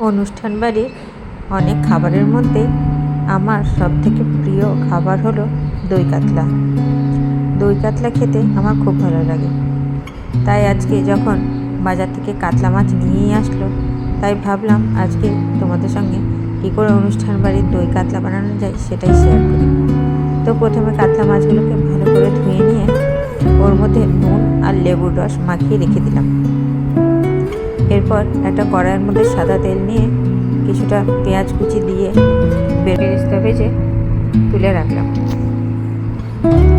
অনুষ্ঠান বাড়ির অনেক খাবারের মধ্যে আমার সবথেকে প্রিয় খাবার হলো দই কাতলা। দই কাতলা খেতে আমার খুব ভালো লাগে। তাই আজকে যখন বাজার থেকে কাতলা মাছ নিয়েই আসলো, তাই ভাবলাম আজকে তোমাদের সঙ্গে কী করে অনুষ্ঠান বাড়ির দই কাতলা বানানো যায় সেটাই শেয়ার করি। তো প্রথমে কাতলা মাছগুলোকে ভালো করে ধুয়ে নিয়ে ওর মধ্যে নুন আর লেবুর রস মাখিয়ে রেখে দিলাম। এরপর একটা কড়াইয়ের মধ্যে সাদা তেল নিয়ে কিছুটা পেঁয়াজ কুচি দিয়ে বেরেস্তা ভেজে তুলে রাখলাম।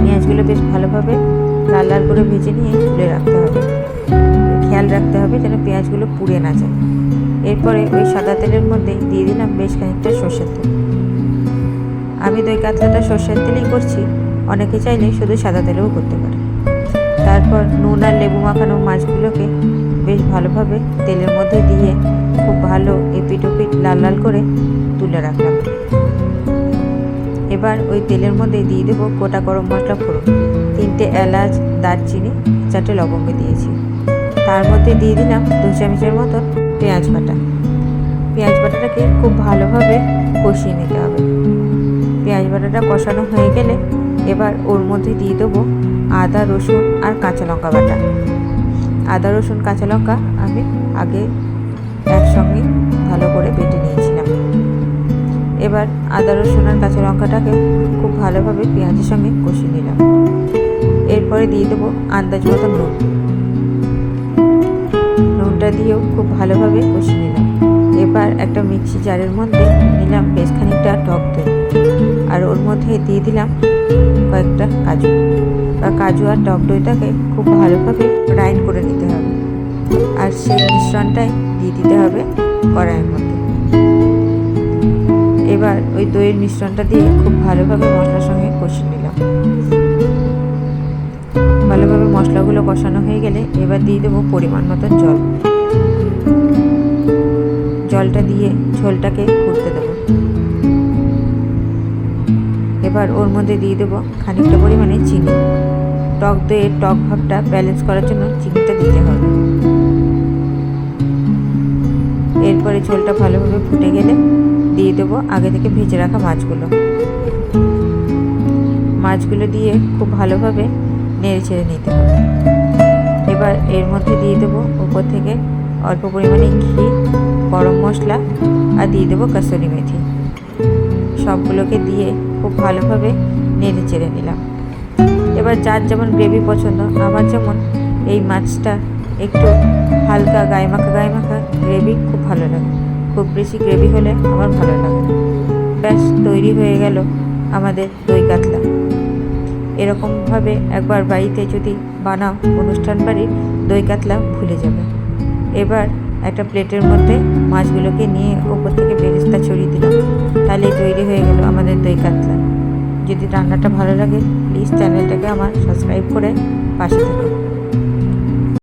পেঁয়াজগুলো বেশ ভালোভাবে লাল লাল করে ভেজে নিয়ে তুলে রাখতে হবে। খেয়াল রাখতে হবে যেন পেঁয়াজগুলো পুড়ে না যায়। এরপরে ওই সাদা তেলের মধ্যে দিয়ে দিলাম বেশ খানিকটা সর্ষের তেল। আমি দই কাতলাটা সর্ষের তেলেই করছি, অনেকে চাইলে শুধু সাদা তেলেও করতে পারে। তারপর নুন আর লেবু মাখানো মাছগুলোকে বেশ ভালোভাবে তেলের মধ্যে দিয়ে খুব ভালো এপিট ওপিট লাল লাল করে তুলে রাখলাম। এবার ওই তেলের মধ্যে দিয়ে দেবো গোটা গরম মশলা ফোড়ন। তিনটে এলাচ, দারচিনি, চারটে লবঙ্গ দিয়েছি। তার মধ্যে দিয়ে দিলাম দু চামচের মতন পেঁয়াজ বাটা। পেঁয়াজ বাটাটাকে খুব ভালোভাবে কষিয়ে নিতে হবে। পেঁয়াজ বাটাটা কষানো হয়ে গেলে এবার ওর মধ্যে দিয়ে দেবো আদা, রসুন আর কাঁচা লঙ্কা বাটা। আদা, রসুন, কাঁচা লঙ্কা আমি আগে একসঙ্গে ভালো করে বেটে নিয়েছিলাম। এবার আদা, রসুন আর কাঁচা লঙ্কাটাকে খুব ভালোভাবে পেঁয়াজের সঙ্গে কষিয়ে নিলাম। এরপরে দিয়ে দেবো আন্দাজ মতো নুন। নুনটা দিয়েও খুব ভালোভাবে কষিয়ে নিলাম। এবার একটা মিক্সি জারের মধ্যে নিলাম বেশ খানিকটা টক দই। আর ওর মধ্যে দিয়ে দিলাম কয়েকটা কাজু। বা কাজু আর টক দইটাকে খুব ভালোভাবে গ্রাইন্ড করে নিতে হবে। আর সেই মিশ্রণটাই দিয়ে দিতে হবে কড়াইয়ের মধ্যে। এবার ওই দইয়ের মিশ্রণটা দিয়ে খুব ভালোভাবে মশলার সঙ্গে কষিয়ে নিলাম। ভালোভাবে মশলাগুলো কষানো হয়ে গেলে এবার দিয়ে দেবো পরিমাণ মতো জল। জলটা দিয়ে ঝোলটাকে ফুটতে দেবো। এবার ওর মধ্যে দিয়ে দেবো খানিকটা পরিমাণে চিনি। টক দইয়ের টক ভাবটা ব্যালেন্স করার জন্য চিনিটা দিতে হবে। এরপরে ঝোলটা ভালোভাবে ফুটে গেলে দিয়ে দেবো আগে থেকে ভেজে রাখা মাছগুলো। মাছগুলো দিয়ে খুব ভালোভাবে নেড়ে ছেড়ে নিতে হবে। এবার এর মধ্যে দিয়ে দেবো উপর থেকে অল্প পরিমাণে ঘি, গরম মশলা আর দিয়ে দেবো কাসুরি মেথি। সবগুলোকে দিয়ে খুব ভালোভাবে নেড়ে চেড়ে নিলাম। এবার যার যেমন গ্রেভি পছন্দ, আমার যেমন এই মাছটা একটু হালকা গায়ে মাখা গায়ে মাখা গ্রেভি খুব ভালো লাগে। খুব বেশি গ্রেভি হলে আমার ভালো লাগে ব্যাস, তৈরি হয়ে গেল আমাদের দই কাতলা। এরকমভাবে একবার বাড়িতে যদি বানাও, অনুষ্ঠান বাড়ির দই কাতলা ভুলে যাবে। এবার একটা প্লেটের মধ্যে মাছগুলোকে নিয়ে ওপর থেকে বেরেস্তা ছড়িয়ে দিলাম। তাহলে তৈরি হয়ে গেল আমাদের দই কাতলা। যদি রান্নাটা ভালো লাগে প্লিজ চ্যানেলটাকে আমার সাবস্ক্রাইব করে পাশে থাকুন